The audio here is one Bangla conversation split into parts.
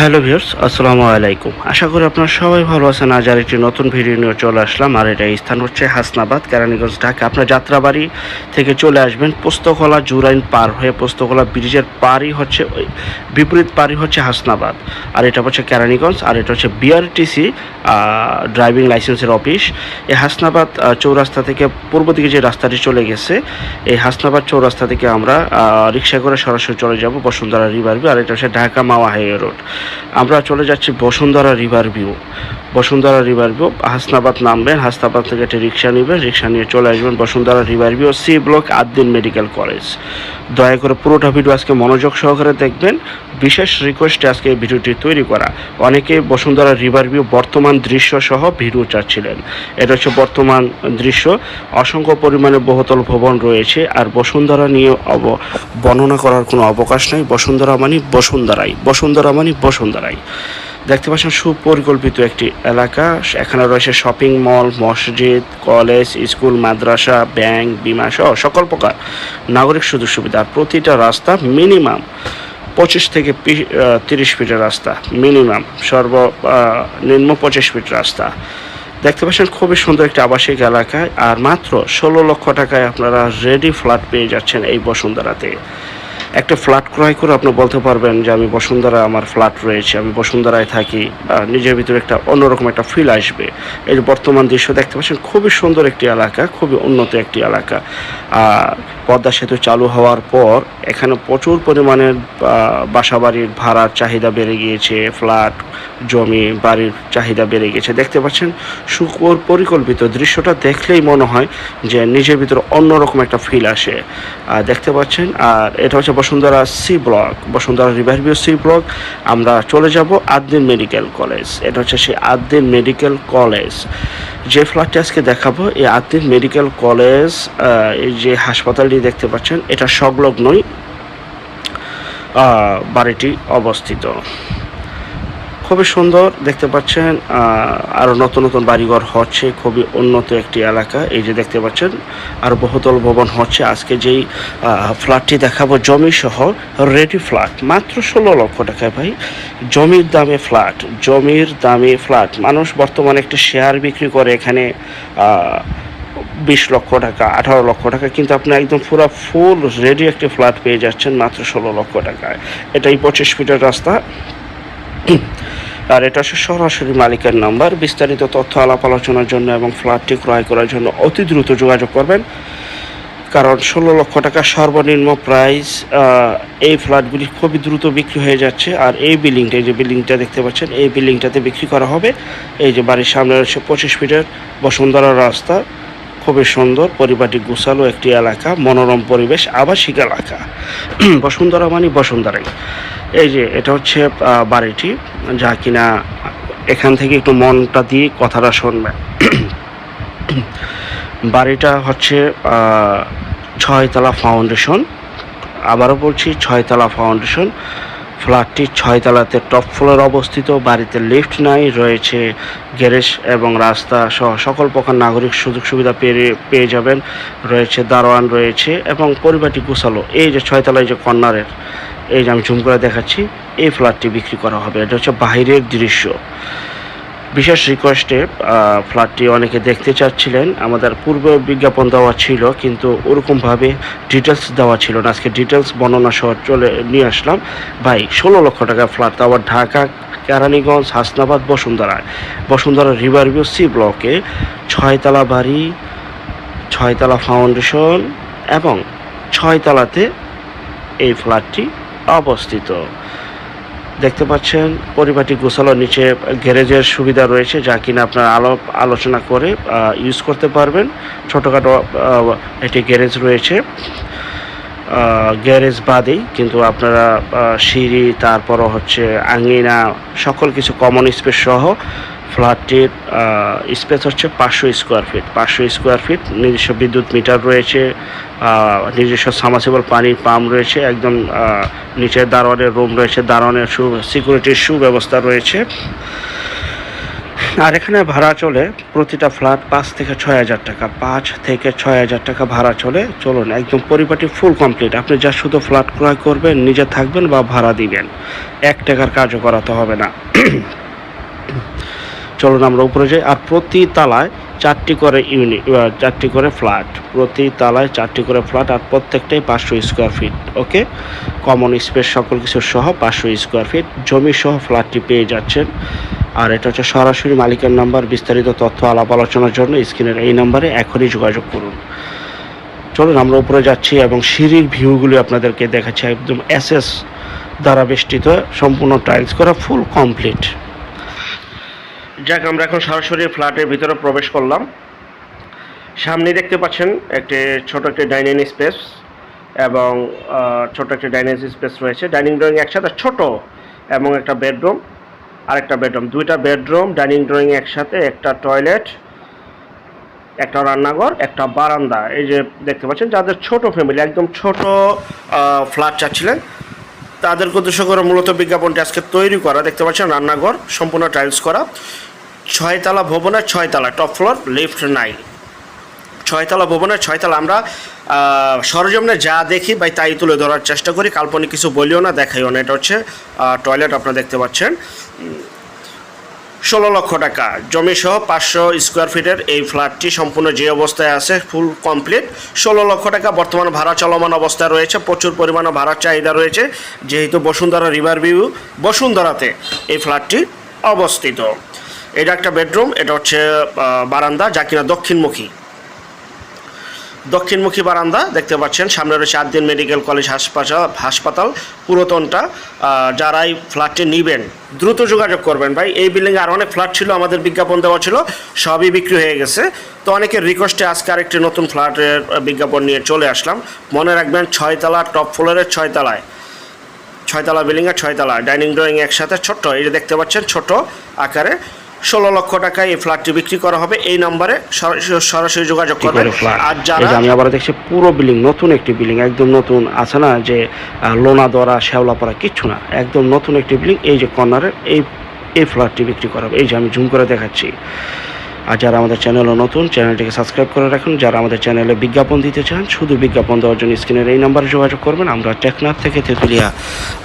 হ্যালো ভিউর্স আসসালামু আলাইকুম। আশা করি আপনারা সবাই ভালো আছেন। আজ আর একটি নতুন ভিডিও নিয়ে চলে আসলাম, আর এটা স্থান হচ্ছে হাসনাবাদ, কেরানীগঞ্জ, ঢাকা। আপনার যাত্রাবাড়ি থেকে চলে আসবেন। পোস্তকলা জুরাইন পার হয়ে পোস্তকলা ব্রিজের পারই হচ্ছে বিপরীত পারই হচ্ছে হাসনাবাদ। আর এটা হচ্ছে কেরানীগঞ্জ, আর এটা হচ্ছে বিআরটিসি ড্রাইভিং লাইসেন্সের অফিস এই হাসনাবাদ চৌরাস্তা থেকে পূর্ব দিকে যে রাস্তাটি চলে গেছে এই হাসনাবাদ চৌরাস্তা থেকে আমরা রিক্সা করে সরাসরি চলে যাব বসুন্ধরা রিভার ভিউ আর এটা হচ্ছে ঢাকা মাওয়া হাইওয়ে রোড আমরা চলে যাচ্ছি Bashundhara river view. Bashundhara river view, Hasnabad নামবেন, হাসনাবাদ থেকে একটা রিক্সা নেবেন, রিক্সা নিয়ে চলে আসবেন Bashundhara river view, C block Addin medical college. দয়া করে পুরোটা ভিডিও আজকে মনোযোগ সহকারে দেখবেন। বিশেষ রিকোয়েস্টে আজকে এই ভিডিওটি তৈরি করা। অনেকে বসুন্ধরা রিভার ভিউ বর্তমান দৃশ্য সহ ভিডিও চাচ্ছিলেন। এটা হচ্ছে বর্তমান দৃশ্য। অসংখ্য পরিমাণে বহুতল ভবন রয়েছে আর বসুন্ধরা নিয়ে অব বর্ণনা করার কোনো অবকাশ নেই। বসুন্ধরা মানে বসুন্ধরাই। বসুন্ধরা মানে বসুন্ধরাই। দেখতে পাচ্ছেন সুপরিকল্পিত একটি এলাকা। এখানে রয়েছে শপিং মল, মসজিদ, কলেজ, স্কুল, মাদ্রাসা, ব্যাংক, বিমা সহ সকল প্রকার নাগরিক সুযোগ সুবিধা। প্রতিটা রাস্তা মিনিমাম পঁচিশ থেকে তিরিশ ফিটের রাস্তা, মিনিমাম সর্ব নিম্ন পঁচিশ ফিট রাস্তা। দেখতে পাচ্ছেন খুবই সুন্দর একটি আবাসিক এলাকায় আর মাত্র ষোলো লক্ষ টাকায় আপনারা রেডি ফ্ল্যাট পেয়ে যাচ্ছেন এই বসুন্ধরাতে। একটা ফ্ল্যাট ক্রয় করে আপনি বলতে পারবেন যে আমি বসুন্ধরা আমার ফ্ল্যাট রয়েছে, আমি বসুন্ধরায় থাকি নিজের ভিতরে একটা অন্যরকম একটা ফিল আসবে। এই যে বর্তমান দৃশ্য দেখতে পাচ্ছেন, খুবই সুন্দর একটি এলাকা, খুবই উন্নত একটি এলাকা। আর পদ্মা সেতু চালু হওয়ার পর এখানে প্রচুর পরিমাণের বাসা বাড়ির ভাড়ার চাহিদা বেড়ে গিয়েছে ফ্ল্যাট জমি, বাড়ির চাহিদা বেড়ে গেছে দেখতে পাচ্ছেন সুকর পরিকল্পিত দৃশ্যটা দেখলেই মনে হয় যে নিজের ভিতরে অন্যরকম একটা ফিল আসে। দেখতে পাচ্ছেন, আর এটা হচ্ছে Bashundhara C block Bashundhara river view C block আমরা চলে যাব আদ্দিন মেডিকেল কলেজ এটা হচ্ছে সেই আদ্দিন মেডিকেল কলেজ যে ফ্ল্যাটটি আজকে দেখাবো, এই আদ্দিন মেডিকেল কলেজ এই যে হাসপাতালটি দেখতে পাচ্ছেন, এটা সংলগ্নই বাড়িটি অবস্থিত। খুবই সুন্দর দেখতে পাচ্ছেন আহ, আরও নতুন নতুন বাড়িঘর হচ্ছে খুবই উন্নত একটি এলাকা। এই যে দেখতে পাচ্ছেন আর বহুতল ভবন হচ্ছে। আজকে যেই ফ্ল্যাটটি দেখাবো জমি সহ রেডি ফ্ল্যাট মাত্র ষোলো লক্ষ টাকায় ভাই। জমির দামে ফ্ল্যাট জমির দামে ফ্ল্যাট মানুষ বর্তমানে একটি শেয়ার বিক্রি করে এখানে বিশ লক্ষ টাকা আঠারো লক্ষ টাকা কিন্তু আপনি একদম পুরো ফুল রেডি একটি ফ্ল্যাট পেয়ে যাচ্ছেন মাত্র ষোলো লক্ষ টাকায়। এটাই পঁচিশ ফিটের রাস্তা। আর এটা সরাসরি মালিকের নাম্বার। বিস্তারিত তথ্য আলাপ আলোচনার জন্য এবং ফ্ল্যাটটি ক্রয় করার জন্য অতি দ্রুত যোগাযোগ করবেন। কারণ ষোলো লক্ষ টাকা সর্বনিম্ন প্রাইস এই ফ্ল্যাটগুলি খুবই দ্রুত বিক্রি হয়ে যাচ্ছে। আর এই বিল্ডিংটা যে বিল্ডিংটা দেখতে পাচ্ছেন, এই বিল্ডিংটাতে বিক্রি করা হবে। এই যে বাড়ির সামনে রয়েছে পঁচিশ ফিটের বসুন্ধরা রাস্তা। খুবই সুন্দর পরিপাটি গুছালো একটি এলাকা, মনোরম পরিবেশ, আবাসিক এলাকা। বসুন্ধরা মানে বসুন্ধরাই। এই যে, এটা হচ্ছে বাড়িটি, যা কিনা এখান থেকে একটু মনটা দিয়ে কথাটা শুনবেন। বাড়িটা হচ্ছে ছয়তলা ফাউন্ডেশন। আবারও বলছি, ছয়তলা ফাউন্ডেশন। ফ্ল্যাটটি ছয়তলাতে টপ ফ্লোর অবস্থিত। বাড়িতে লিফট নাই, রয়েছে গ্যারেজ এবং রাস্তা সহ সকল প্রকার নাগরিক সুযোগ সুবিধা পেয়ে পেয়ে যাবেন। রয়েছে দারোয়ান রয়েছে এবং পরিবারটি গুছালো। এই যে, ছয়তলায় যে কর্নারের এই যে আমি জুম করে দেখাচ্ছি, এই ফ্ল্যাটটি বিক্রি করা হবে। এটা হচ্ছে বাইরের দৃশ্য। বিশেষ রিকোয়েস্টে ফ্ল্যাটটি অনেকে দেখতে চাচ্ছিলেন। আমাদের পূর্বে বিজ্ঞাপন দেওয়া ছিল, কিন্তু ওরকমভাবে ডিটেলস দেওয়া ছিল না। আজকে ডিটেলস বর্ণনা সহ চলে, নিয়ে আসলাম। ভাই, ষোলো লক্ষ টাকা ফ্ল্যাট আবার Dhaka, Keraniganj, Hasnabad, Bashundhara. Bashundhara river view C ব্লকে ছয়তলা বাড়ি, ছয়তলা ফাউন্ডেশন এবং ছয়তলাতে এই ফ্ল্যাটটি অবস্থিত। দেখতে পাচ্ছেন, পরিবারটি গোছালো নিচে গ্যারেজের সুবিধা রয়েছে, যা কিনা আপনার আলো, আলোচনা করে ইউজ করতে পারবেন। ছোটোখাটো একটি গ্যারেজ রয়েছে। গ্যারেজ বাদেই কিন্তু আপনারা সিঁড়ি, তারপরও হচ্ছে আঙ্গিনা সকল কিছু কমন স্পেস সহ ফ্ল্যাটটির স্পেস হচ্ছে পাঁচশো স্কোয়ার ফিট। পাঁচশো স্কোয়ার ফিট, নিজস্ব বিদ্যুৎ মিটার রয়েছে নিজস্ব সামাসিবল পানির পাম্প রয়েছে, একদম নিচে দারোয়ানের রুম রয়েছে, দারোয়ানের সু সিকিউরিটির সুব্যবস্থা রয়েছে। আর এখানে ভাড়া চলে প্রতিটা ফ্ল্যাট পাঁচ থেকে ছয় হাজার টাকা, পাঁচ থেকে ছয় হাজার টাকা ভাড়া চলে। চলুন, একদম পরিপাটি ফুল কমপ্লিট। আপনি যা শুধু ফ্ল্যাট ক্রয় করবেন, নিজে থাকবেন বা ভাড়া দিবেন। এক টাকার কাজও করাতে হবে না। চলুন আমরা উপরে যাই। আর প্রতি তালায় চারটি করে ইউনিট চারটি করে ফ্ল্যাট। প্রতি তালায় চারটি করে ফ্ল্যাট আর প্রত্যেকটাই পাঁচশো square feet okay common space সকল কিছু সহ পাঁচশো স্কোয়ার ফিট জমি সহ ফ্ল্যাটটি পেয়ে যাচ্ছেন। আর এটা হচ্ছে সরাসরি মালিকের নাম্বার, বিস্তারিত তথ্য, আলাপ আলোচনার জন্য স্ক্রিনের এই নাম্বারে এখনই যোগাযোগ করুন। চলুন আমরা উপরে যাচ্ছি এবং সিঁড়ির ভিউগুলি আপনাদেরকে দেখাচ্ছি। একদম এসএস দ্বারা বেষ্টিত, সম্পূর্ণ টাইলস করা ফুল কমপ্লিট যাক, আমরা এখন সরাসরি ফ্ল্যাটের ভিতরে প্রবেশ করলাম। সামনে দেখতে পাচ্ছেন একটি ছোট একটি ডাইনিং স্পেস এবং ছোট একটি ডাইনিং স্পেস রয়েছে। ডাইনিং ড্রয়িং একসাথে ছোট এবং একটা বেডরুম আর একটা বেডরুম। দুইটা বেডরুম, ডাইনিং ড্রয়িং একসাথে, একটা টয়লেট, একটা রান্নাঘর, একটা বারান্দা। এই যে দেখতে পাচ্ছেন, যাদের ছোট ফ্যামিলি, একদম ছোট ফ্ল্যাট চাচ্ছিলেন তাদের উদ্দেশ্য করে মূলত বিজ্ঞাপনটি আজকে তৈরি করা। দেখতে পাচ্ছেন, রান্নাঘর, সম্পূর্ণ টাইলস করা। ছয়তলা ভবনের ছয়তলা টপ ফ্লোর লিফট নাই। ছয়তলা ভবনের ছয়তলা আমরা সরজমনে যা দেখি বা তাই তুলে ধরার চেষ্টা করি। কাল্পনিক কিছু বলিও না, দেখাইও না। এটা হচ্ছে টয়লেট আপনারা দেখতে পাচ্ছেন। ষোলো লক্ষ টাকা। জমি সহ পাঁচশো স্কোয়ার ফিটের এই ফ্ল্যাটটি সম্পূর্ণ যে অবস্থায় আছে, ফুল কমপ্লিট। ষোলো লক্ষ টাকা বর্তমান ভাড়া চলমান অবস্থায় রয়েছে, প্রচুর পরিমাণে ভাড়ার চাহিদা রয়েছে। যেহেতু বসুন্ধরা রিভার ভিউ, বসুন্ধরাতে এই ফ্ল্যাটটি অবস্থিত। এটা একটা বেডরুম, এটা হচ্ছে বারান্দা, যা কিনা দক্ষিণমুখী। দক্ষিণমুখী বারান্দা দেখতে পাচ্ছেন। সামনে রয়েছে আদ্দিন মেডিকেল কলেজ হাসপাতাল হাসপাতাল, পুরাতনটা। যারাই ফ্ল্যাটটি নেবেন, দ্রুত যোগাযোগ করবেন। ভাই, এই বিল্ডিংয়ে আর অনেক ফ্ল্যাট ছিল, আমাদের বিজ্ঞাপন দেওয়া ছিল, সবই বিক্রি হয়ে গেছে। তো অনেকের রিকোয়েস্টে আজকে আরেকটি নতুন ফ্ল্যাটের বিজ্ঞাপন নিয়ে চলে আসলাম। মনে রাখবেন, ছয়তলা টপ ফ্লোরের ছয়তলায়। ছয়তলা বিল্ডিংয়ের ছয়তলা ডাইনিং ড্রয়িং একসাথে ছোট্ট যে দেখতে পাচ্ছেন, ছোট আকারে। ষোলো লক্ষ টাকায় এই ফ্ল্যাটটি বিক্রি করা হবে। এই নম্বরে সরাসরি যোগাযোগ করবেন। আর যারা আমি আবার দেখছি পুরো বিল্ডিং নতুন একটি বিল্ডিং একদম নতুন আছে না যে লোনা দরা শ্যাওলা পড়া কিচ্ছু না একদম নতুন একটি বিল্ডিং এই যে কর্নারের এই এই ফ্ল্যাটটি বিক্রি করা হবে। এই যে আমি জুম করে দেখাচ্ছি। আর যারা আমাদের চ্যানেলে নতুন, চ্যানেলটিকে সাবস্ক্রাইব করে রাখুন। যারা আমাদের চ্যানেলে বিজ্ঞাপন দিতে চান, শুধু বিজ্ঞাপন দেওয়ার জন্য স্ক্রিনের এই নাম্বারে যোগাযোগ করবেন। আমরা টেকনাফ থেকে তেঁতুলিয়া,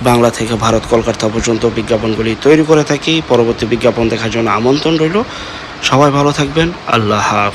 বাংলা থেকে ভারত, কলকাতা পর্যন্ত বিজ্ঞাপনগুলি তৈরি করে থাকি। পরবর্তী বিজ্ঞাপন দেখার জন্য আমন্ত্রণ রইল। সবাই ভালো থাকবেন। আল্লাহ হাফ